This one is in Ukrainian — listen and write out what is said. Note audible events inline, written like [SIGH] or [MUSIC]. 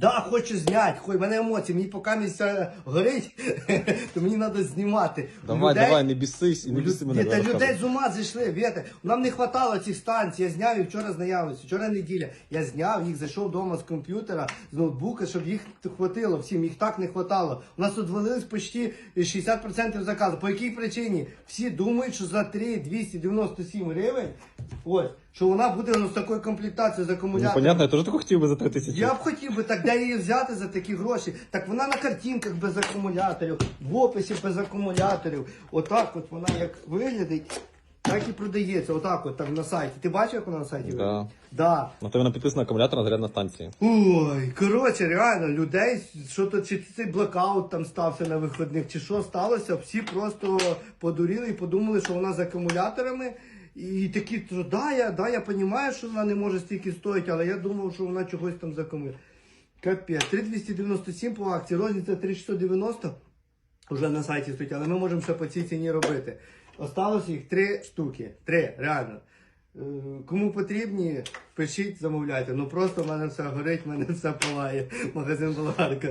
Да, хочу зняти, хой, в мене емоції, мені поки місця горить, [LAUGHS] то мені треба знімати. Давай, людей- давай, не бісись і не біси мене. Та людей з ума зійшли, віте. Нам не хватало цих станцій. Я зняв їх вчора з наявності, вчора неділя. Я зняв їх, зайшов вдома з комп'ютера, з ноутбука, щоб їх хватило всім. Їх так не хватало. У нас тут валилось почти 60% заказу. По якій причині? Всі думають, що за 3 297 гривень, ось, що вона буде ну, з такою комплектацією з Ну, акумулятором. понятно, я теж таку хотів би за 3 тисячі. Я б хотів би так, де її взяти за такі гроші. Так вона на картинках без акумуляторів, в описі без акумуляторів. Отак от вона як виглядить, так і продається. Отак от там на сайті. Ти бачив, як вона на сайті Да. виглядає? Да. На тебе підписано акумулятор на зарядна станція. Ой, коротше, реально, людей, що то чи цей блокаут там стався на виходних, чи що сталося, всі просто подуріли і подумали, що вона з акумуляторами. І такі, що да, я, да, я розумію, що вона не може стільки стоїти, але я думав, що вона чогось там з акумулятором. Капець, 3297 по акції, розниця 3690 вже на сайті стоїть, але ми можемо ще по цій ціні робити. Осталось їх три штуки. Три, реально. Е, Кому потрібні, пишіть, замовляйте. Ну просто в мене все горить, в мене все палає. Магазин Болгарка.